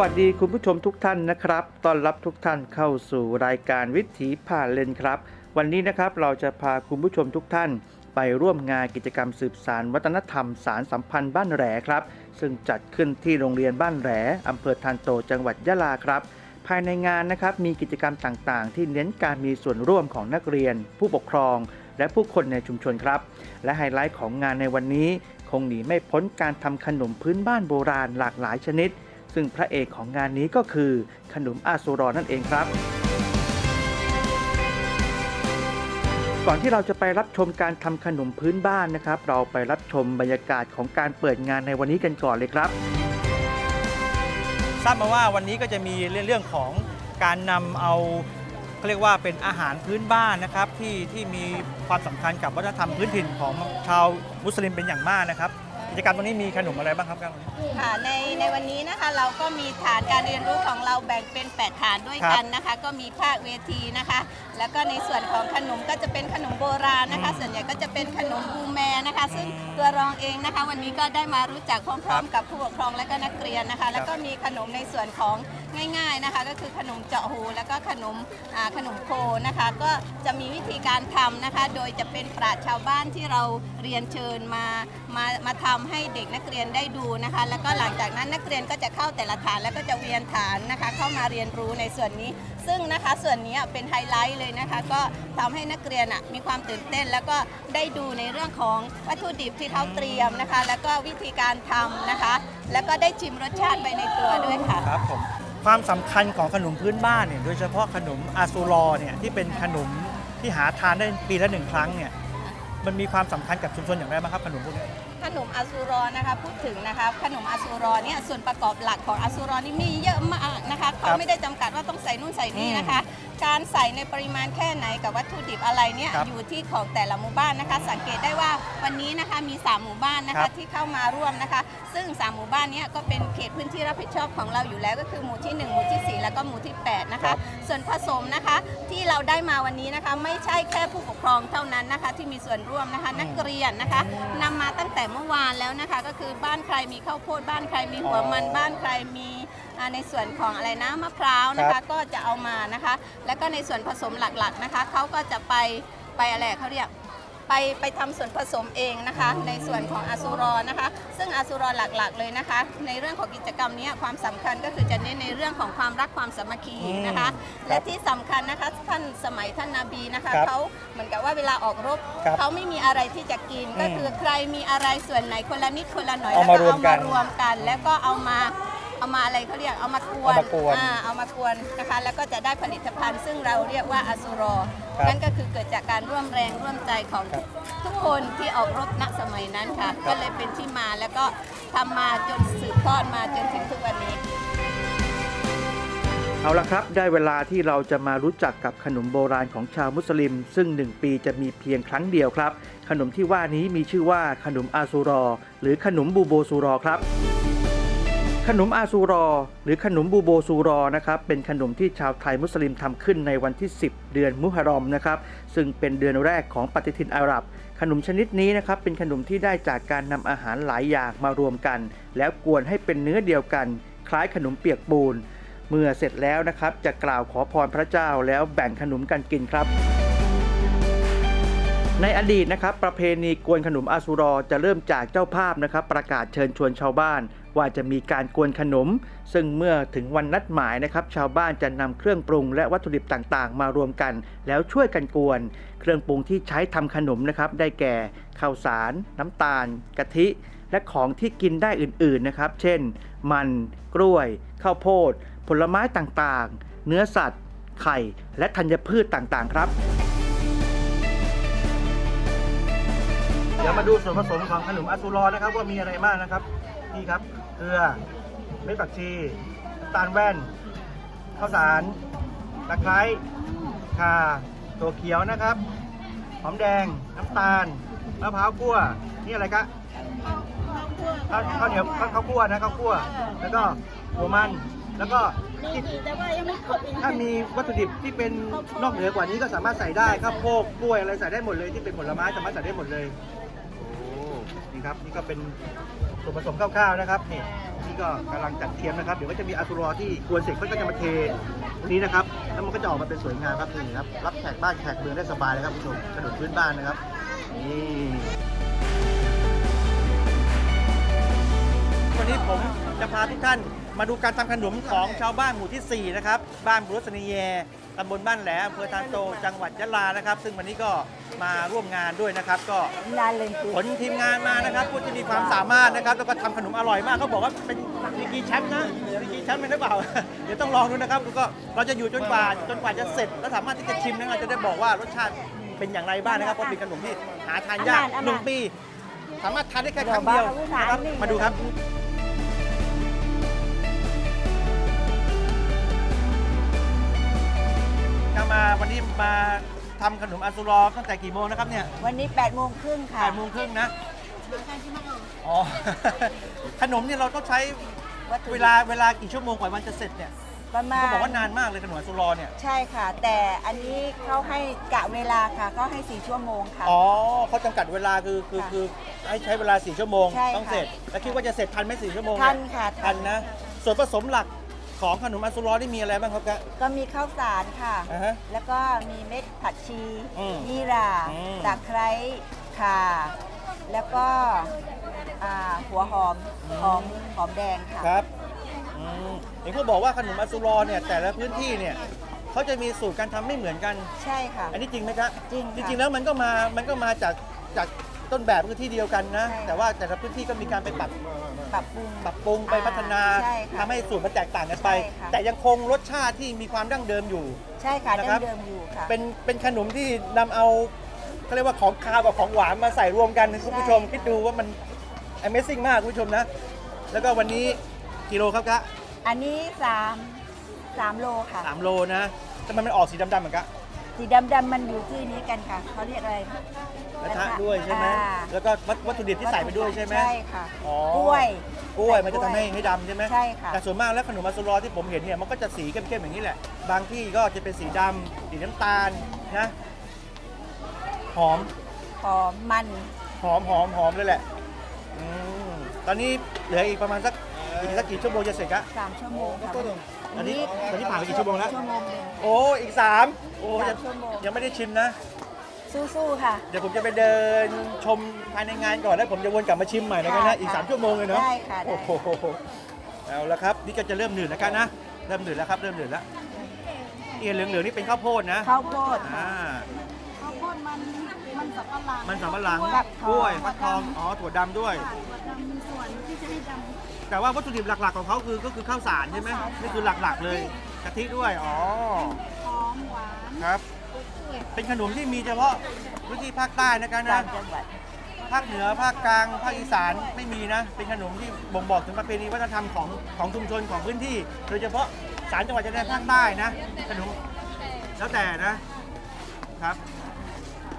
วัสดีคุณผู้ชมทุกท่านนะครับ ต้อนรับทุกท่านเข้าสู่รายการวิถีผ่านเลนครับ วันนี้นะครับเราจะพาคุณผู้ชมทุกท่าน ไปร่วมงานกิจกรรมสืบสารวัฒนธรรมสารสัมพันธ์บ้านแหลครับ ซึ่งจัดขึ้นที่โรงเรียนบ้านแหลอำเภอทานโตจังหวัดยะลาครับ ภายในงานนะครับมีกิจกรรมต่างๆ ที่เน้นการมีส่วนร่วมของนักเรียน ผู้ปกครอง และผู้คนในชุมชนครับ และไฮไลท์ของงานในวันนี้ คงหนีไม่พ้นการทำขนมพื้นบ้านโบราณหลากหลายชนิด ซึ่งพระเอกของงานนี้ก็คือขนมอาซูรอนั่นเองครับ ก่อนที่เราจะไปรับชมการทำขนมพื้นบ้านนะครับ เราไปรับชมบรรยากาศของการเปิดงานในวันนี้กันก่อนเลยครับ ทราบมาว่าวันนี้ก็จะมีเรื่องของการนำเอาเขาเรียกว่าเป็นอาหารพื้นบ้านนะครับที่ที่มีความสำคัญกับวัฒนธรรมพื้นถิ่นของชาวมุสลิมเป็นอย่างมากนะครับ กิจกรรมตรงนี้มีขนมอะไรบ้างครับครับค่ะในในวันนี้นะคะเราก็มีฐานการเรียนรู้ของเราแบ่งเป็น 8 ฐานด้วยกันนะคะ ก็มีภาคเวทีนะคะ แล้วก็ในส่วนของขนมก็จะเป็นขนมโบราณนะคะ ส่วนใหญ่ก็จะเป็นขนมบูแมนะคะ ซึ่งตัวรองเองนะคะ วันนี้ก็ได้มารู้จักพร้อมๆ กับผู้ปกครองและก็นักเรียนนะคะ แล้วก็มีขนมในส่วนของง่าย ๆนะคะ ก็คือขนมเจาะหูแล้วก็ขนมอ่าขนมโคนะคะ ก็จะมีวิธีการทำนะคะ โดยจะเป็นปราชญ์ชาวบ้านที่เราเรียนเชิญมามามาทำให้เด็กนักเรียนได้ดูนะคะ แล้วก็หลังจากนั้นนักเรียนก็จะเข้าแต่ละฐานแล้วก็จะเวียนฐานนะคะ เข้ามาเรียนรู้ในส่วนนี้ ซึ่งนะคะส่วนนี้เป็นไฮไลท์เลยนะคะ ก็ทำให้นักเรียนอะมีความตื่นเต้น แล้วก็ได้ดูในเรื่องของวัตถุดิบที่เขาเตรียมนะคะ แล้วก็วิธีการทำนะคะ แล้วก็ได้ชิมรสชาติไปในตัวด้วยค่ะครับผมความสำคัญของขนมพื้นบ้านเนี่ยโดยเฉพาะขนมอาซูรอเนี่ยที่เป็นขนมที่หาทานได้ปีละหนึ่งครั้งเนี่ยมันมีความสำคัญกับชุมชนอย่างไรบ้างครับขนมพวกนี้ขนมอาซูรอนะคะพูดถึงนะคะขนมอาซูรอเนี่ยส่วนประกอบหลักของอาซูรอนี่มีเยอะมากนะคะเขาไม่ได้จำกัดว่าต้องใส่นู่นใส่นี่นะคะ การใส่ในปริมาณแค่ไหนกับวัตถุดิบอะไรเนี่ยครับอยู่ที่ของแต่ละหมู่บ้านนะคะ สังเกตได้ว่าวันนี้นะคะมี 3 หมู่บ้านนะครัคะบที่เข้ามาร่วมนะคะ ซึ่ง 3 หมู่บ้านเนี้ก็เป็นเขตพื้นที่รับผิดชอบของเราอยู่แล้ว ก็คือหมู่ที่ 1 หมู่ที่ 4 แล้วก็หมู่ที่ 8 นะคะส่วนผสมนะคะที่เราได้มาวันนี้นะคะ ไม่ใช่แค่ผู้ปกครองเท่านั้นนะคะ ที่มีส่วนร่วมนะคะ นักเรียนนะคะนำมาตั้งแต่เมื่อวานแล้วนะคะ ก็คือบ้านใครมีข้าวโพดบ้านใครมีหัวมันบ้านใครมี อ่าในส่วนของอะไรนะมะพร้าวนะครัคะบก็จะเอามานะคะ แล้วก็ในส่วนผสมหลักๆนะคะเขาก็จะไปไปอะไรเขาเรียกไปไปทำส่วนผสมเองนะคะ ในส่วนของอาซูรอนะคะ ซึ่งอาซูรอหลักๆ เลยนะคะ ในเรื่องของกิจกรรมเนี้ยความสำคัญก็คือจะเน้นในเรื่องของความรักความสามัคคีนะคะและที่สำคัญนะคะท่านสมัยท่านนาบีนะคะครับเขาเหมือนกับว่าเวลาออกรบครับเขาไม่มีอะไรที่จะกินก็คือใครมีอะไรส่วนไหนคนละนิดคนละหน่อย เอาแล้วมาก็รวมเอากัมานรวมกัน แล้วก็เอามา เอามาอะไรเขาเรียกเอามากวนเอามากวนอ่าเอามากวนนะคะแล้วก็จะได้ผลิตภัณฑ์ ซึ่งเราเรียกว่าอาซูรอครับนั่นก็คือเกิดจากการร่วมแรงร่วมใจของครับทุกคนที่ออกรบณสมัยนั้นค่ะก็เลยเป็นที่มาแล้วก็ทำมาจนสืบทอดมาจนถึงทุกวันนี้ เอาละครับ ได้เวลาที่เราจะมารู้จักกับขนมโบราณของชาวมุสลิม ซึ่ง 1 ปีจะมีเพียงครั้งเดียวครับ ขนมที่ว่านี้มีชื่อว่าขนมอาซูรอ หรือขนมบูโบซูรอครับ ขนมอาซูรอ หรือขนมบูโบซูรอนะครับเป็นขนมที่ชาวไทยมุสลิมทำขึ้นในวันที่ 10 เดือนมุฮัรรอมนะครับซึ่งเป็นเดือนแรกของปฏิทินอาหรับ ขนมชนิดนี้นะครับเป็นขนมที่ได้จากการนำอาหารหลายอย่างมารวมกัน แล้วกวนให้เป็นเนื้อเดียวกัน คล้ายขนมเปียกปูน เมื่อเสร็จแล้วนะครับจะกล่าวขอพรพระเจ้าแล้วแบ่งขนมกันกินครับในอดีตนะครับประเพณีกวนขนมอาซูรอจะเริ่มจากเจ้าภาพนะครับ ประกาศเชิญชวนชาวบ้าน ว่าจะมีการกวนขนม ซึ่งเมื่อถึงวันนัดหมายนะครับ ชาวบ้านจะนำเครื่องปรุงและวัตถุดิบต่างๆ มารวมกัน แล้วช่วยกันกวน เครื่องปรุงที่ใช้ทำขนมนะครับ ได้แก่ข้าวสาร น้ำตาล กะทิ และของที่กินได้อื่นๆนะครับ เช่น มัน กล้วย ข้าวโพด ผลไม้ต่างๆ เนื้อสัตว์ ไข่ และธัญพืชต่างๆ ครับเดี๋ยวมาดูส่วนผสมของขนมอาซูรอนะครับว่ามีอะไรบ้างนะครับ นี่ครับ เกลือเม็ดผักชีน้ำตาลแว่นข้าวสารตะไคร้ข่าตัวเขียวนะครับหอมแดงน้ำตาลมะพร้าวคั่วนี่อะไรกะข้าวข้าวเหนียวข้าวข้าวคั่วนะข้าวคั่วแล้วก็หัวมันแล้วก็ที่แต่ว่ายังไม่ครบอีกถ้ามีวัตถุดิบที่เป็นนอกเหนือกว่านี้ก็สามารถใส่ได้ข้าวโพดกล้วยอะไรใส่ได้หมดเลยที่เป็นผลไม้สามารถใส่ได้หมดเลยโอ้ นี่ครับนี่ก็เป็นส่วนผสมคร่าวๆนะครับนี่นี่ก็กำลังจัดเทียมนะครับเดี๋ยวก็จะมีอาซูรอที่กวนเสร็จเขาก็จะมาเทตรงนี้นะครับแล้วมันก็จะออกมาเป็นสวยงามครับนี่ครับรับแขกบ้านแขกเมืองได้สบายเลยครับคุณผู้ชมขนมพื้นบ้านนะครับนี่วันนี้ผมจะพาทุกท่านมาดูการทำขนมของชาวบ้านหมู่ที่ 4 นะครับ บ้านบุรุษนีย ตำบลบ้านแหลมอำเภอทานโตจังหวัดยะลานะครับ ซึ่งวันนี้ก็มาร่วมงานด้วยนะครับ ก็นานเลยคือผลทีมงานมานะครับผู้ที่มีความสามารถนะครับแล้วก็ทำขนมอร่อยมากเขาบอกว่าเป็นดีกรีแชมป์นะดีกรีแชมป์เป็นหรือเปล่า เดี๋ยวต้องลองดูนะครับแล้วก็เราจะอยู่จนกว่าจนกว่าจะเสร็จ แล้วสามารถที่จะชิมนะเราจะได้บอกว่ารสชาติเป็นอย่างไรบ้างนะครับเพราะเป็นขนมที่หาทานยากหนึ่งปี สามารถทานได้แค่ครั้งเดียวนะครับมาดูครับ ก็มาวันนี้มาทำขนมอาซูรอตั้งแต่กี่โมงนะครับเนี่ยวันนี้8ปดโมงครึ่งค่ะ แปดโมงครึ่งนะอ๋อ ขนมเนี่ยเราต้องใช้วัตถุดิบเวลาเวลากี่ชั่วโมงกว่ามันจะเสร็จเนี่ยประมาณเขาบอกว่านานมากเลยขนมอาซูรอเนี่ย ใช่ค่ะ แต่อันนี้เขาให้กะเวลาค่ะเขาให้4ชั่วโมงค่ะ อ๋อเขาจำกัดเวลาคือคือค่ะคือให้ใช้เวลา 4 ชั่วโมง ใช่ค่ะต้องเสร็จ แล้วคิดว่าจะเสร็จทันไหม4ชั่วโมงทันเยค่ะทัทันนนะ ส่วนผสมหลัก ของขนมอาซูรอนี่มีอะไรบ้างครับกะ ก็มีข้าวสารค่ะ อ่าฮะแล้วก็มีเม็ดผักชีอืมยี่หราอืม ตะไคร้ข่า แล้วก็อ่าหัวหอมหอมหอมแดงค่ะ ครับอืมเห็นเขาบอกว่าขนมอาซูรอเนี่ยแต่ละพื้นที่เนี่ยเขาจะมีสูตรการทำไม่เหมือนกัน ใช่ค่ะ อันนี้จริงไหมครับจริงจค่ะริง ๆ แล้วมันก็มา มันก็มาจากจาก ต้นแบบคือที่เดียวกันนะ ใช่ แต่ว่าแต่ละพื้นที่ก็มีการไปปรับปรับปรุง ปรับปรุงไปอ่าพัฒนาใช่ค่ะทำให้สูตรมันแตกต่างกันไป ใช่ค่ะ แต่ยังคงรสชาติที่มีความดั้งเดิมอยู่ ใช่ค่ะนะดั้ครับงเดิมอยู่ค่ะ เป็นเป็นขนมที่นำเอาเขาเรียกว่าของคาวกับของหวานมาใส่รวมกันคุณผู้ชมใช่ คิดดูว่ามัน Amazing มากคุณผู้ชมนะ แล้วก็วันนี้กิโลครับกะอันนี้3 3โลค่ะ สามโลนะแต่มันมันออกสีดำๆเหมือนกัน สีดำๆมันอยู่ที่นี้กันค่ะเขาเรียกอะไรกระทะด้วยใช่ไหมอ่าแล้วก็วัตวัตถุดิบที่ใส่ไปด้วยใช่ไหม ใช่ค่ะอ๋อ กล้วยกล้วยใส่มันจะทำให้ให้ดำใช่ไหมใช่ค่ะ แต่ส่วนมากแล้วขนมมาซูรอที่ผมเห็นเนี่ยมันก็จะสีเข้มๆอย่างนี้แหละ บางที่ก็จะเป็นสีดำสีน้ำตาลนะหอม หอมมันหอมหอมหอมเลยแหละอืมตอนนี้เหลืออีกประมาณสักอีกสักกี่ชั่วโมงจะเสร็จอะ3ชั่วโมงค่ะ อันนี้ตอนนี้ผ่านไปกี่ชั่วโมงแล้ว ชั่วโมงหนึ่ง โอ้ อีกสามโอ้สามยังชั่วโมง ยังไม่ได้ชิมนะ สู้ๆค่ะ เดี๋ยวผมจะไปเดินชมภายในงานก่อนแล้วผมจะวนกลับมาชิมใหม่แล้วกันนะ ค่ะอีก 3 ชั่วโมงเลยเนาะได้ค่ะได้ โอ้โหเอาละครับ นี่ก็จะเริ่มหนืดแล้วกันนะ เริ่มหนืดแล้วครับ เริ่มหนืดแล้ว เอียนเหลืองๆนี่เป็นข้าวโพดนะข้าวโพดอ่าข้าวโพดมันมันสับปะหลังมันสำปะหลังฟักทองกล้วยฟักทอง อ๋อ ถั่วดำด้วยมีส่วนที่จะให้ด แต่ว่าวัตถุดิบหลักๆของเขาคือก็คือข้าวสารใช่ไหมนี่คือหลักๆเลยกะทิด้วยอ๋อำหอมหวานครับเป็นขนมที่มีเฉพาะพื้นที่ภาคใต้นะกันนะต่างจังหวัดภาคเหนือภาคกลางภาคอีสานไม่มีนะ เป็นขนมที่บ่งบอกถึงประเพณีวัฒนธรรมของของชุมชนของพื้นที่ โดยเฉพาะสามจังหวัดชายแดนภาคใต้นะ ขนมแล้วแต่นะครับ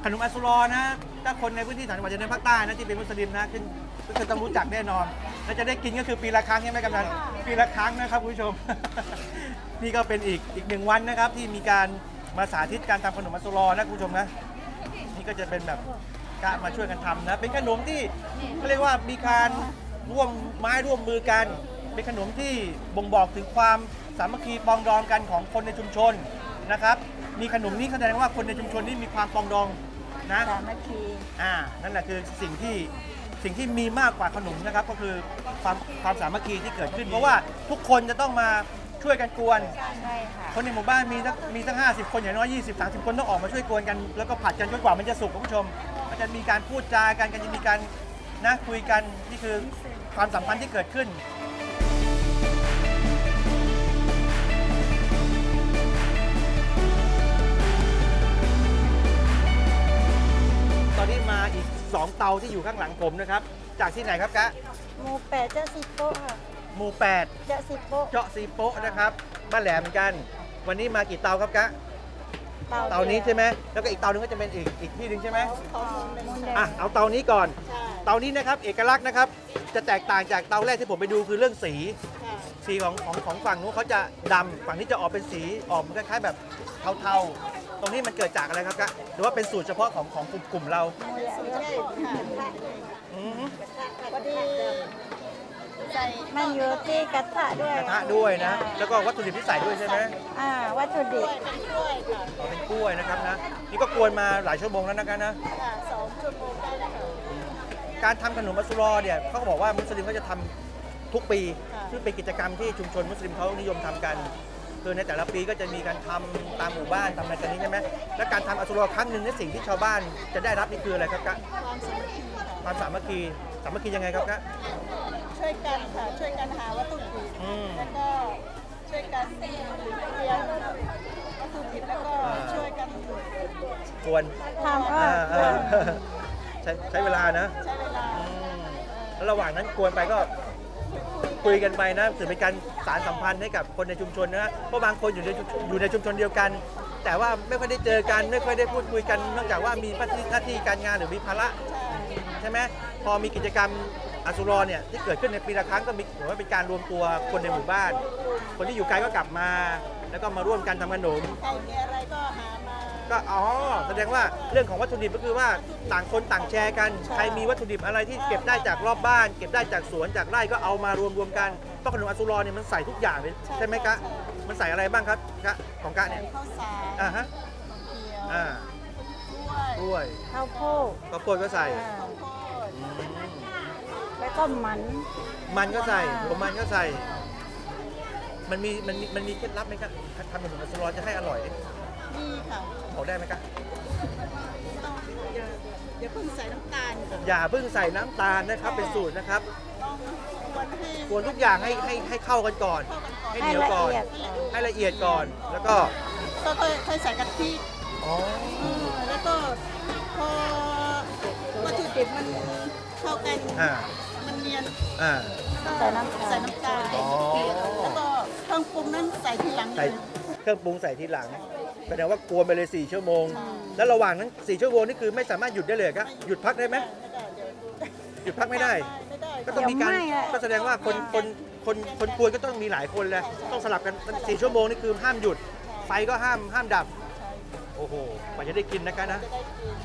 ขนมอัสสุรอนะถ้าคนในพื้นที่สามจังหวัดชายแดนภาคใต้นะที่เป็นมุสลิมนะขึ้น ก็คือต้องรู้จักแน่นอน และจะได้กินก็คือปีละครั้งใช่ไหมกำนันปีละครั้งนะครับคุณผู้ชม นี่ก็เป็นอีกอีกหนึ่งวันนะครับ ที่มีการมาสาธิตการทำขนมอัสสุรอนะคุณผู้ชมนะนี่ก็จะเป็นแบบกะมาช่วยกันทำนะ เป็นขนมที่เขาเรียกว่ามีการร่วมไม้ร่วมมือกัน เป็นขนมที่บ่งบอกถึงความสามัคคีปรองดองกันของคนในชุมชนนะครับ มีขนมนี้แสดงว่าคนในชุมชนนี่มีความปรองดองนะสามัคคีอ่านั่นแหละคือสิ่งที่ สิ่งที่มีมากกว่าขนมนะครับ ก็คือความความสามัคคีที่เกิดขึ้น เพราะว่าทุกคนจะต้องมาช่วยกันกวน ใช่ค่ะคนในหมู่บ้านมีสักมีสักห้าสิบคนอย่างน้อยยี่สิบสามสิบคนต้องออกมาช่วยกวนกัน แล้วก็ผัดกันจนกว่ามันจะสุกคุณผู้ชมมันจะมีการพูดจากันกันจะมีการนะคุยกันนี่คือความสัมพันธ์ที่เกิดขึ้น ของเตาที่อยู่ข้างหลังผมนะครับ จากที่ไหนครับกะหมูแปดเจ้าสิบโป๊ะค่ะหมู่ 8 เจ้าสิบโป๊ะเจาะซีโปะนะครับบ้านแหลมเหมือนกัน วันนี้มากี่เตาครับกะเตานี้ใช่ไหมแล้วก็อีกเตาหนึงก็จะเป็นอีกอีกที่หนึ่งใช่ไหมมูนแดงอะเอาเตานี้ก่อน ใช่เตานี้นะครับเอกลักษณ์นะครับจะแตกต่างจากเตาแรกที่ผมไปดูคือเรื่องสี ค่ะสีของของของฝั่งนู้นเขาจะดำฝั่งนี้จะออกเป็นสีออกคล้ายๆแบบเทาๆ ตรงนี้มันเกิดจากอะไรครับกะหรือว่าเป็นสูตรเฉพาะของของกลุ่มกลุ่มเราสูตรใช่ค่ะอืมพอดีใส่มันอยู่ที่กระทะด้วยกระทะด้วยนะ แล้วก็วัตถุดิบที่ใส่ด้วยใช่ไหมอ่าวัตถุดิบเป็นกล้วยค่ะอ๋อเป็นกล้วยนะครับนะ นี่ก็กวนมาหลายชั่วโมงแล้วนะครับนะค่ะสองชั่วโมงได้แล้วค่ะการทำขนมอัสสุรอเนี่ยเขาก็บอกว่ามุสลิมเขาจะทำทุกปีค่ะซึ่งเป็นกิจกรรมที่ชุมชนมุสลิมเขานิยมทำกัน คือในแต่ละปีก็จะมีการทำตามหมู่บ้านทำอะไรกันนี้ใช่ไหมและการทำอัสสุรอครั้งหนึ่งในสิ่งที่ชาวบ้านจะได้รับนี่คืออะไรครับกะความสามัคคีค่ะความสามัคคีสามัคคียังไงครับกะช่วยกันค่ะช่วยกันหาวัตถุดิบอืม แล้วก็ช่วยกันเตรียมวัตถุดิบแล้วก็อ่า ช่วยกันกวนทำก็อ่าอ่าใช้ใช้เวลานะใช้เวลาอืมแล้วระหว่างนั้นกวนไปก็ คุยกันไปนะถือเป็นการสารสัมพันธ์ให้กับคนในชุมชนนะเพราะบางคนอยู่ในอยู่ในชุมชนเดียวกัน แต่ว่าไม่ค่อยได้เจอกันไม่ค่อยได้พูดคุยกันนอกจากว่ามีหน้าที่การงานหรือมีภาระใช่ไหมพอมีกิจกรรมอสุรอเนี่ยที่เกิดขึ้นในปีละครั้งก็มีถือว่าเป็นการรวมตัวคนในหมู่บ้าน คนที่อยู่ไกลก็กลับมา แล้วก็มาร่วมกันทำขนมใครมีอะไรก็หา ก็อ๋อแสดงว่าเรื่องของวัตถุดิบก็คือว่าต่างคนต่างแชร์กันใช่ใครมีวัตถุดิบอะไรที่เก็บได้จากรอบบ้าน เก็บได้จากสวนจากไร่ก็เอามารวมรวมๆกันเพราะขนมอัสสุรอเนี่ยมันใส่ทุกอย่างเลยใช่ไหมกะมันใส่อะไรบ้างครับกะของกะเนี่ยข้าวสารอ่าฮะเขียวอ่ากล้วยกล้วยข้าวโพดข้าวโพดก็ใส่อ่าข้าวโพดอืมแล้วก็มันมันก็ใส่หัวมันก็ใส่ มันมีมันมีมันมีเคล็ดลับไหมครับทำขนมอัสสุรอจะให้อร่อย นี่ค่ะบอกได้ไหมครับต้องอย่าอย่าเพิ่งใส่น้ำตาลค่ะอย่าเพิ่งใส่น้ำตาลนะครับเป็นสูตรนะครับ ต้องกวนให้กวนทุกอย่างให้ให้ให้เข้ากันก่อน เข้ากันก่อนให้ให้เหนียวละก่อนเอียดให้ละเอียดก่อนแล้วก็ก็ค่อยค่อยใส่กะทิอ๋อเออแล้วก็พอวัตถุดิบมันเข้ากันอ่ามันเนียนอ่า ก็ใส่น้ำตาล ใส่น้ำตาลอ๋อ แล้วก็เครื่องปรุงนั้นใส่ทีหลังเลใส่ยเครื่องปรุงใส่ทีหลัง แสดงว่ากวนไปเลย4ชั่วโมงใช่แล้วระหว่างนั้น4ชั่วโมงนี่คือไม่สามารถหยุดได้เลยครับหยุดพักได้ไหมไม่ได้เดี๋ยวหยุดพักไม่ได้ ไม่ได้ก็ต้องมีการเดี๋ยวไหม้อะก็แสดงว่าคนคนคนคนกวนก็ต้องมีหลายคนแหละต้องสลับกัน4ชั่วโมงนี่คือห้ามหยุดไฟก็ห้ามห้ามดับ โอ้โหกว่าจะได้กินนะคะนะจะได้กิน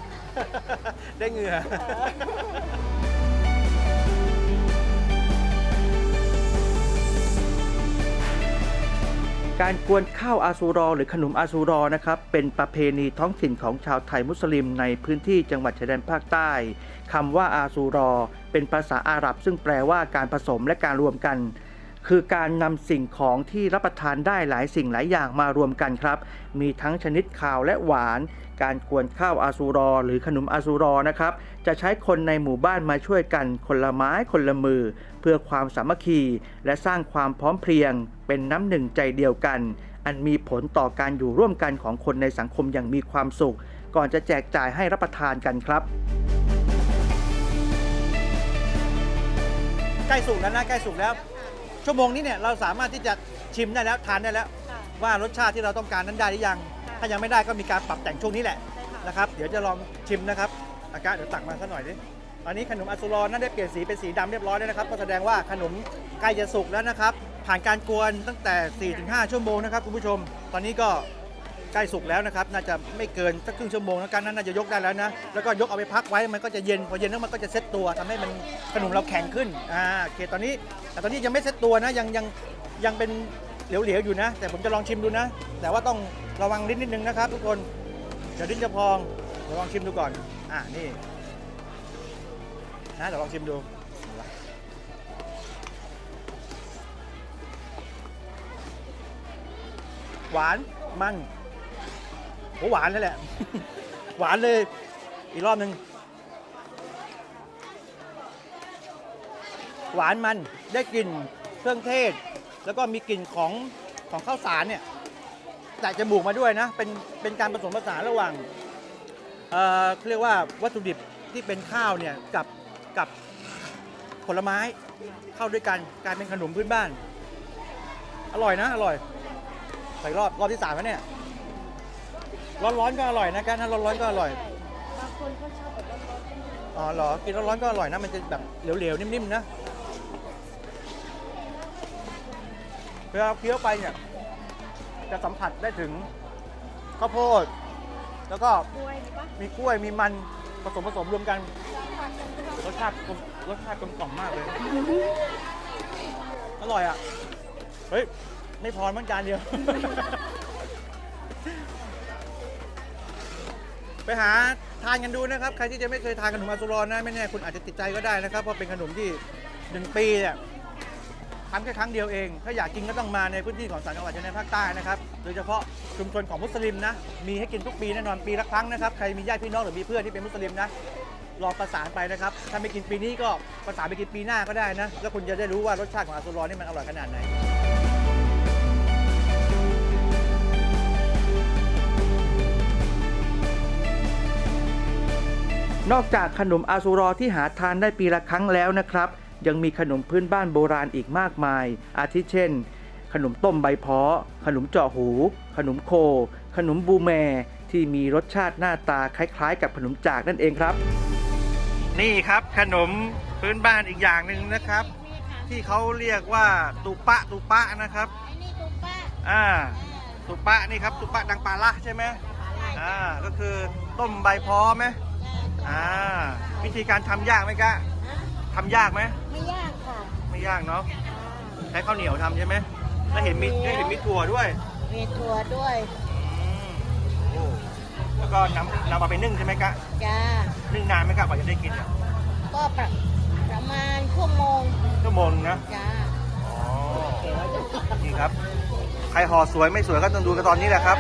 ได้เหงื่อ การกวนข้าวอาซูรอหรือขนมอาซูรอนะครับเป็นประเพณีท้องถิ่นของชาวไทยมุสลิมในพื้นที่จังหวัดชายแดนภาคใต้คำว่าอาซูรอ เป็นภาษาอาหรับ ซึ่งแปลว่าการผสมและการรวมกัน คือการนำสิ่งของที่รับประทานได้หลายสิ่งหลายอย่างมารวมกันครับ มีทั้งชนิดข้าวและหวาน การกวนข้าวอาซูรอ หรือขนมอาซูรอนะครับ จะใช้คนในหมู่บ้านมาช่วยกันคนละไม้คนละมือ เพื่อความสามัคคี และสร้างความพร้อมเพรียง เป็นน้ำหนึ่งใจเดียวกัน อันมีผลต่อการอยู่ร่วมกันของคนในสังคมอย่างมีความสุข ก่อนจะแจกจ่ายให้รับประทานกันครับใกล้สุกแล้วนะใกล้สุกแล้ว ชั่วโมงนี้เนี่ยเราสามารถที่จะชิมได้แล้วทานได้แล้วว่ารสชาติที่เราต้องการนั้นได้หรือยังถ้ายังไม่ได้ก็มีการปรับแต่งช่วงนี้แหละนะครับ เดี๋ยวจะลองชิมนะครับอากาศเดี๋ยวตักมาสักหน่อยดิตอนนี้ขนมอัสสุรอนั่นได้เปลี่ยนสีเป็นสีดำเรียบร้อยแล้วนะครับ ก็แสดงว่าขนมใกล้จะสุกแล้วนะครับ ผ่านการกวนตั้งแต่ 4-5 ชั่วโมงนะครับคุณผู้ชม ตอนนี้ก็ ใกล้สุกแล้วนะครับ น่าจะไม่เกินสักครึ่งชั่วโมงแล้วกันน่าจะยกได้แล้วนะ แล้วก็ยกเอาไปพักไว้ มันก็จะเย็น พอเย็นแล้วมันก็จะเซ็ตตัวทำให้มันขนมเราแข็งขึ้น อ่าโอเค ตอนนี้ แต่ตอนนี้ยังไม่เซ็ตตัวนะ ยังยังยังเป็นเหลวๆอยู่นะ แต่ผมจะลองชิมดูนะ แต่ว่าต้องระวังลิ้นนิดนึงนะครับ ทุกคน เดี๋ยวลิ้นจะพอง เดี๋ยวลองชิมดูก่อน อ่า นี่ นะ เดี๋ยวลองชิมดูหวานมัน โหหวานเลยแหละ หวานเลย อีกรอบหนึ่งหวานมันได้กลิ่นเครื่องเทศ แล้วก็มีกลิ่นของของข้าวสารเนี่ยแตะจมูกมาด้วยนะ เป็นเป็นการผสมผสานระหว่างเอ่อเขาเรียกว่าวัตถุดิบที่เป็นข้าวเนี่ยกับกับผลไม้เข้าด้วยกันกลายเป็นขนมพื้นบ้าน อร่อยนะ อร่อยใส่รอบรอบที่สามแล้วเนี่ย ร้อนๆก็อร่อยนะการถ้าร้อนๆก็อร่อย บางคนก็ชอบแบบร้อนๆอ๋อเหรอ กินร้อนๆก็อร่อยนะ มันจะแบบเหลวๆ นิ่มๆ นะเวลาเคี้ยวไปเนี่ย จะสัมผัสได้ถึงข้าวโพด แล้วก็กล้วยมีปะมีกล้วย มีมันผสมผสมรวมกัน รสชาติกลมรสชาติกลมกล่อมมากเลย อร่อยอะ เฮ้ย ไม่พอมันจานเดียว ไปหาทานกันดูนะครับ ใครที่จะไม่เคยทานขนมอาซูรอนนะไม่แน่คุณอาจจะติดใจก็ได้นะครับ เพราะเป็นขนมที่หนึ่งปีเนี่ยทำแค่ครั้งเดียวเอง ถ้าอยากกินก็ต้องมาในพื้นที่ของสามจังหวัดชายแดนภาคใต้นะครับ โดยเฉพาะชุมชนของมุสลิมนะ มีให้กินทุกปีแน่นอนปีละครั้งนะครับ ใครมีญาติพี่น้องหรือมีเพื่อนที่เป็นมุสลิมนะ ลองประสานไปนะครับ ถ้าไม่กินปีนี้ก็ประสานไปกินปีหน้าก็ได้นะ แล้วคุณจะได้รู้ว่ารสชาติของอาซูรอนนี่มันอร่อยขนาดไหน นอกจากขนมอาซูรอที่หาทานได้ปีละครั้งแล้วนะครับ ยังมีขนมพื้นบ้านโบราณอีกมากมาย อาทิเช่น ขนมต้มใบเพาะ ขนมเจาะหู ขนมโค ขนมบูแม ที่มีรสชาติหน้าตาคล้ายๆ กับขนมจากนั่นเองครับ นี่ครับขนมพื้นบ้านอีกอย่างหนึ่งนะครับ ที่เขาเรียกว่าตุปะตุปะนะครับนี่ตุ๊กป้าอ่าตุปะนี่ครับตุปะดังปลาละใช่ไหมอ่าก็คือต้มใบเพาะไหม อ่าวิธีการทำยากไหมกะทำยากไหมไม่ยากค่ะไม่ยากเนาะใช้ข้าวเหนียวทำใช่ไหมแล้วเห็นมีได้เห็นมีถั่วด้วยมีถั่วด้วยอืมโอ้แล้วก็นำนำมาไปนึ่งใช่ไหมกะจ้านึ่งนานไหมกะกว่าจะได้กินอะก็ประประมาณชั่วโมงชั่วโมงนึงนะจ้าอ๋อนี่ครับ ใครห่อสวยไม่สวยก็ต้องดูกันตอนนี้แหละครับ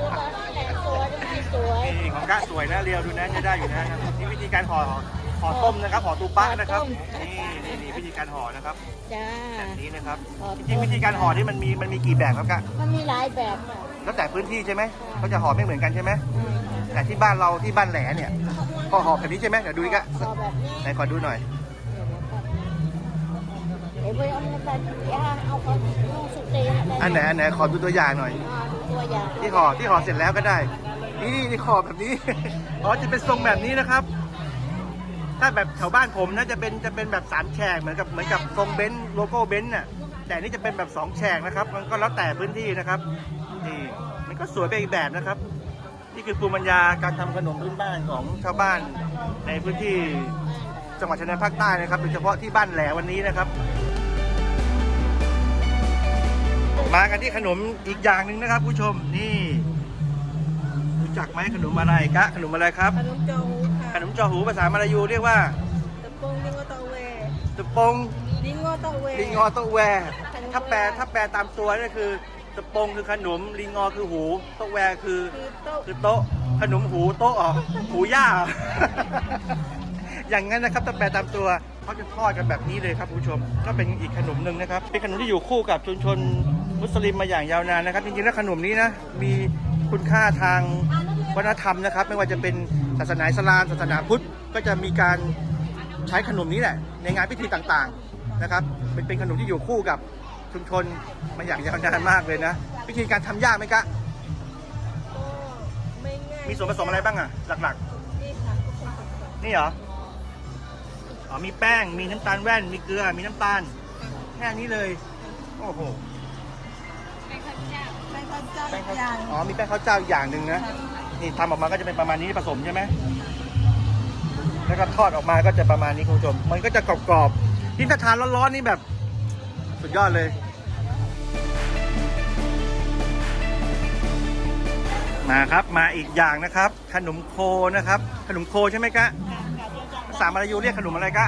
ดูตอนนี้แหละสวยหรือไม่ สวยนี่ของกะสวยนะเรียวดูนะจะได้อยู่นะนี่วิธีการห่อห่อต้มนะครับห่อตูปะนะครับห่อต้มนี่นี่นี่วิธีการห่อนะครับจ้าแบบนี้นะครับห่อจต้มริงๆวิธีการห่อที่มันมีมันมีกี่แบบครับกะมันมีหลายแบบค่ะแล้วแต่พื้นที่ใช่ไหมเขาจะห่อไม่เหมือนกันใช่ไหมอืมแต่ที่บ้านเราที่บ้านแหลเนี่ยก็ห่อแบบนี้ใช่ไหมเดี๋ยวดูดิกะห่อแบบนี้ไหนขอดูหน่อยเดี๋ยวไปเอามาใส่ย่างเอาเขาลงสุเตนอันไหนอันไหนขอดูตัวอย่างหน่อยอ่าดูตัวอย่างที่ห่อที่ห่อเสร็จแล้วก็ได้ นี่นี่นี่ห่อแบบนี้ อ๋อจะเป็นทรงแบบนี้นะครับ ถ้าแบบแถวบ้านผมนะจะเป็นจะเป็นแบบสามแฉกเหมือนกับเหมือนกับทรงเบนซ์โลโก้เบนซ์น่ะแต่นี่จะเป็นแบบสองแฉกนะครับ มันก็แล้วแต่พื้นที่นะครับนี่มันก็สวยไปอีกแบบนะครับ นี่คือภูมิปัญญาการทำขนมพื้นบ้านของชาวบ้านในพื้นที่จังหวัดชายแดนภาคใต้นะครับโดยเฉพาะที่บ้านแหลวันนี้นะครับ มากันที่ขนมอีกอย่างหนึ่งนะครับ ผู้ชมนี่ รู้จักไหมขนมอะไรกะขนมอะไรครับ ขนมเจาหูขค่ะนมจอหูภาษามาลายูเรียกว่าตะปงลิงโกตะเวตะปงลิงโกตะเวลิงงอโตะแวถ้าแปลถ้าแปลตามตัวนี่คือตะปงคือขนมลิงงอคือหูโตะแวคือคือโต๊ะคือโต๊ะขนมหูโต๊ะอ๋อหูย่าเหรออย่างนั้นนะครับถ้าแปลตามตัวเขาจะทอดกันแบบนี้เลยครับคุณผู้ชม ก็เป็นอีกขนมหนึ่งนะครับเป็นขนมที่อยู่คู่กับชุมชนมุสลิมมาอย่างยาวนานนะครับจริงๆแล้วขนมนี้นะมี คุณค่าทางวัฒนธรรมนะครับ ไม่ว่าจะเป็นศาสนาอิสลามศาสนาพุทธก็จะมีการใช้ขนมนี้แหละ ในงานพิธีต่างๆนะครับ เป็นเป็นขนมที่อยู่คู่กับชุมชนมาอย่างยาวนานมากเลยนะวิธีการทำยากไหมกะไม่ง่ายมีส่วนผสมอะไรบ้างอะหลักๆ นี่เหรออ๋อมีแป้งมีน้ำตาลแว่น มีเกลือมีน้ำตาล แค่นี้เลย โอ้โห แป้งข้าวอ๋อมีแป้งข้าวเจ้าอีกอย่างหนึ่งนะนี่ทำออกมาก็จะเป็นประมาณนี้ผสมใช่ไหมแล้วก็ทอดออกมาก็จะประมาณนี้คุณผู้ชม มันก็จะกรอบๆยิ่งถ้าทานร้อนๆนี่แบบ สุดยอดเลยมาครับมาอีกอย่างนะครับ ขนมโคนะครับ ขนมโคใช่ไหมกะภาษามาลายูเรียกขนมอะไรกะ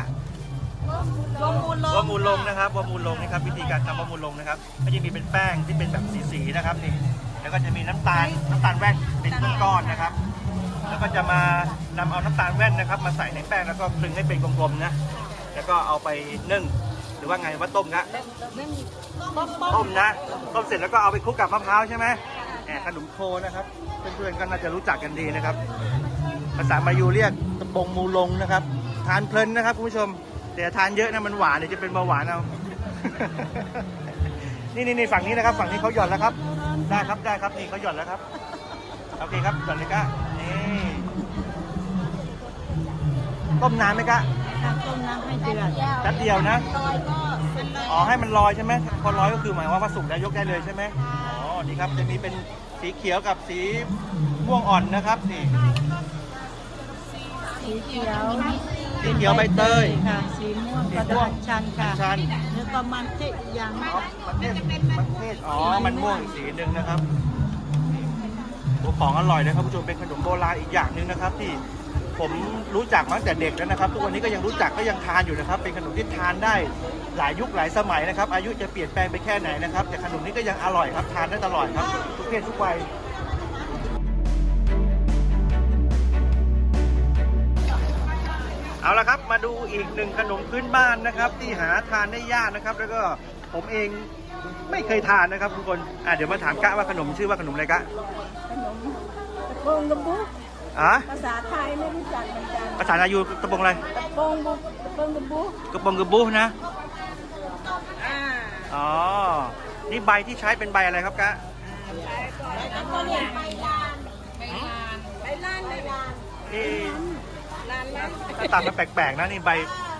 วงมูลลวามูลลงนะครับวามูลลงนี่ครับ วิธีการทำวามูลลงนะครับก็จะมีเป็นแป้งที่เป็นแบบสีๆนะครับนี่แล้วก็จะมีน้ำตาลน้ำตาลแว่นเป็นก้อนๆนะครับ แล้วก็จะมานำเอาน้ำตาลแว่นนะครับ มาใส่ในแป้งแล้วก็คลึงให้เป็นกลมๆนะแล้วก็เอาไปนึ่งหรือว่าไงว่าต้มนะต้มนะต้มเสร็จแล้วก็เอาไปคลุกกับมะพร้าวใช่ไหมแหมขนมโคนะครับเพื่อนๆก็น่าจะรู้จักกันดีนะครับขภาษามายูเรียกตะปงมูลงนะครับ ทานเพลินนะครับคุณผู้ชม แต่ทานเยอะนะมันหวานเดี๋ยวจะเป็นเบาหวานเอา นี่นี่นี่ฝั่งนี้นะครับ ฝั่งนี้เขาหย่อนแล้วครับ ได้ครับได้ครับนี่เขาหย่อนแล้วครับโอเคครับหย่อนเลยกะนี่ต้มนานไหมกะต้มน้ำให้เดือดแป๊บเดียวนะลอยก็เป็นเลยอ๋อให้มันลอยใช่ไหมพอลอยก็คือหมายความว่าสุกแล้วยกได้เลยใช่ไหมอ๋อนี่ครับจะมีเป็นสีเขียวกับสีม่วงอ่อนนะครับนี่สีเขียว สีเขียวใบเตยค่ะ สีม่วงกระสีม่วดางษชันค่ะ ชันแล้วก็มันเทศอีกอย่างอ๋อมันเทศมันเทศอ๋อ มันม่วงอีกสีหนึ่งนะครับโอ้ของอร่อยนะครับผู้ชมเป็นขนมโบราณอีกอย่างหนึ่งนะครับ ที่ผมรู้จักมาตั้งแต่เด็กแล้วนะครับ ทุกวันนี้ก็ยังรู้จักก็ยังทานอยู่นะครับ เป็นขนมที่ทานได้หลายยุคหลายสมัยนะครับ อายุจะเปลี่ยนแปลงไปแค่ไหนนะครับ แต่ขนมนี้ก็ยังอร่อยครับทานได้ตลอดครับ ทุกเพศทุกวัย เอาละครับมาดูอีกหนึ่งขนมพื้นบ้านนะครับ ที่หาทานได้ยากนะครับ แล้วก็ผมเองไม่เคยทานนะครับทุกคนอะเดี๋ยวมาถามกะว่าขนมชื่อว่าขนมอะไรกะขนมตะโปงกระบุกอะภาษาไทยไม่รู้จักเหมือนกันภาษาอายุตะบงอะไรตะโปงบุกตะโปงกระบุกกระบงกระบุนะอ่าอ๋อนี่ใบที่ใช้เป็นใบอะไรครับกะแล้วก็เนี่ยใบลานใบลานใบลานใบลานเอ๊ะลานนั้น หน้าตามันแปลกๆนะนี่ใบ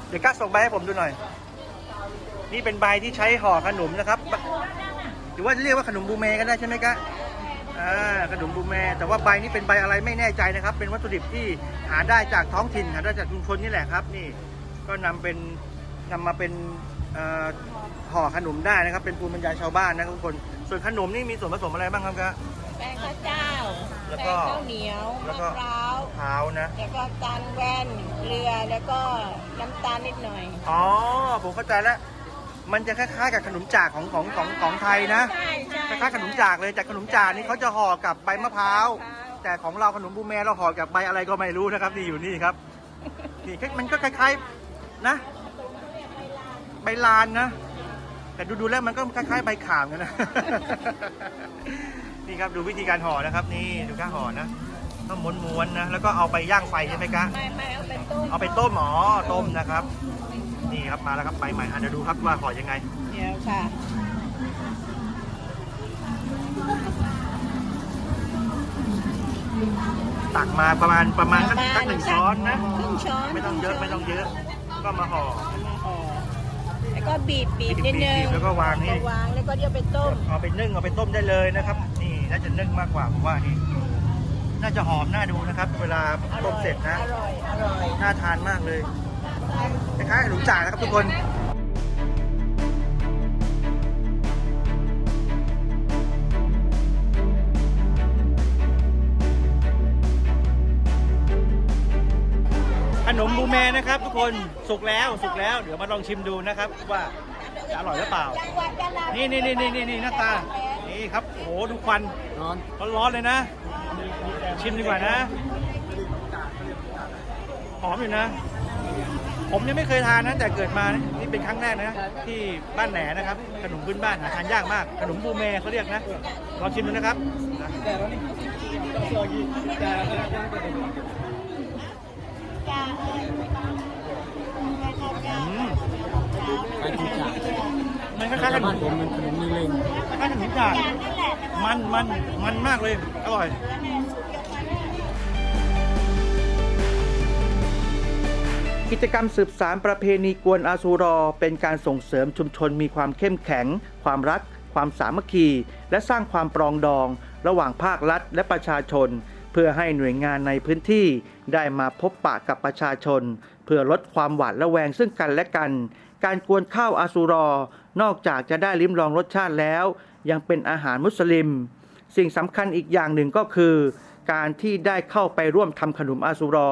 เดี๋ยวกะส่งใบให้ผมดูหน่อย นี่เป็นใบที่ใช้ห่อขนมนะครับ หรือว่าเรียกว่าขนมบูเมก็ได้ใช่ไหมกะอ่าขนมบูแมแต่ว่าใบนี้เป็นใบอะไรไม่แน่ใจนะครับ เป็นวัตถุดิบที่หาได้จากท้องถิ่นหาได้จากชุมชนนี่แหละครับ นี่ก็นำเป็นนำมาเป็นห่อขนมได้นะครับ เป็นภูมิปัญญาชาวบ้านนะทุกคน ส่วนขนมนี่มีส่วนผสมอะไรบ้างครับครับแป้งข้าวเจ้า แล้วแป้ก็งข้าวเหนียวแล้มะวก็ พร้าวเท้านะ แล้วก็ตาลแว่นเกลือแล้วก็น้ำตาลนิดหน่อยอ๋อ ผมเข้าใจแล้ว มันจะคล้ายๆกับขนมจากของของของของไทยนะ ใช่ใช่คล้ายๆขนมจากเลยจากขนมจากนี่เขาจะห่อกับใบมะพร้าวมะพร้าวแต่ของเราขนมบูแมเราห่อกับใบอะไรก็ไม่รู้นะครับนี่อยู่นี่ครับ นี่มันก็คล้ายๆนะ ใบลานนะ แต่ดูๆแล้วมันก็คล้ายๆใบขามกันนะ นี่ครับดูวิธีการห่อนะครับ นี่ดูการห่อนะต้องม้วนๆนะแล้วก็เอาไปย่างไฟใช่ไหมกะไม่ไม่เอาไปต้มเอาไปต้มหมอต้มนะครับ นี่ครับมาแล้วครับใบใหม่อะเดี๋ยวดูครับว่าห่อยังไงเดี๋ยวค่ะตักมาประมาณประมาณสักสักหนึ่งช้อนนะครึ่งช้อนไม่ต้องเยอะไม่ต้องเยอะ ก็มาห่อมาห่อแล้วก็บีบบีบบีนิบดนึงบีบแล้วก็วางนี่แล้ววางแล้วก็เดี๋ยวไปต้มเอาไปนึ่งเอาไปต้มได้เลยนะครับ น่าจะนึ่งมากกว่าผมว่านี่ น่าจะหอมน่าดูนะครับ เวลาต้มเสร็จนะ อร่อย อร่อยน่าทานมากเลยคล้ายๆขนมจ่านะครับทุกคน ขนมบูแมนะครับ ทุกคนสุกแล้วสุกแล้ว เดี๋ยวมาลองชิมดูนะครับ ว่าจะอร่อยหรือเปล่านี่นี่นี่นี่นี่หน้าตา นี่ครับโอ้โหดูควันร้อนร้อนเลยนะ ชิมดีกว่านะหอมอยู่นะ ผมยังไม่เคยทานนะแต่เกิดมานะนี่เป็นครั้งแรกนะที่บ้านแหนนะครับ ขนมพื้นบ้านหาทานยากมาก ขนมบูเมเขาเรียกนะลองชิมดูนะครับอืม มันคล้ายๆขนมผมมันขนมมีเลงคล้ายๆขนมจากมันมันมันมากเลย อร่อยกิจกรรมสืบสารประเพณีกวนอาซูรอ เป็นการส่งเสริมชุมชนมีความเข้มแข็ง ความรัก ความสามัคคี และสร้างความปรองดอง ระหว่างภาครัฐและประชาชน เพื่อให้หน่วยงานในพื้นที่ ได้มาพบปะกับประชาชน เพื่อลดความหวาดระแวงซึ่งกันและกัน การกวนข้าวอาซูรอ นอกจากจะได้ลิ้มลองรสชาติแล้ว ยังเป็นอาหารมุสลิม สิ่งสำคัญอีกอย่างหนึ่งก็คือ การที่ได้เข้าไปร่วมทำขนมอาซูรอ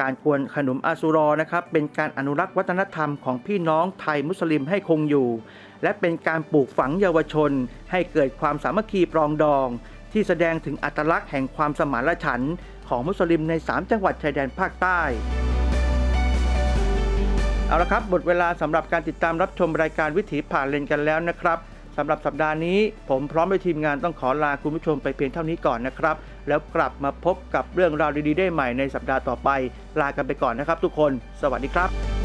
การกวนขนมอาซูรอนะครับ เป็นการอนุรักษ์วัฒนธรรมของพี่น้องไทยมุสลิมให้คงอยู่ และเป็นการปลูกฝังเยาวชน ให้เกิดความสามัคคีปรองดอง ที่แสดงถึงอัตลักษณ์แห่งความสมานฉันท์ของมุสลิมใน 3 จังหวัดชายแดนภาคใต้ เอาละครับหมดเวลาสำหรับการติดตามรับชมรายการวิถีผ่านเลนกันแล้วนะครับสำหรับสัปดาห์นี้ ผมพร้อมด้วยทีมงานต้องขอลาคุณผู้ชมไปเพียงเท่านี้ก่อนนะครับ แล้วกลับมาพบกับเรื่องราวดีๆได้ใหม่ในสัปดาห์ต่อไป ลากันไปก่อนนะครับ ทุกคน สวัสดีครับ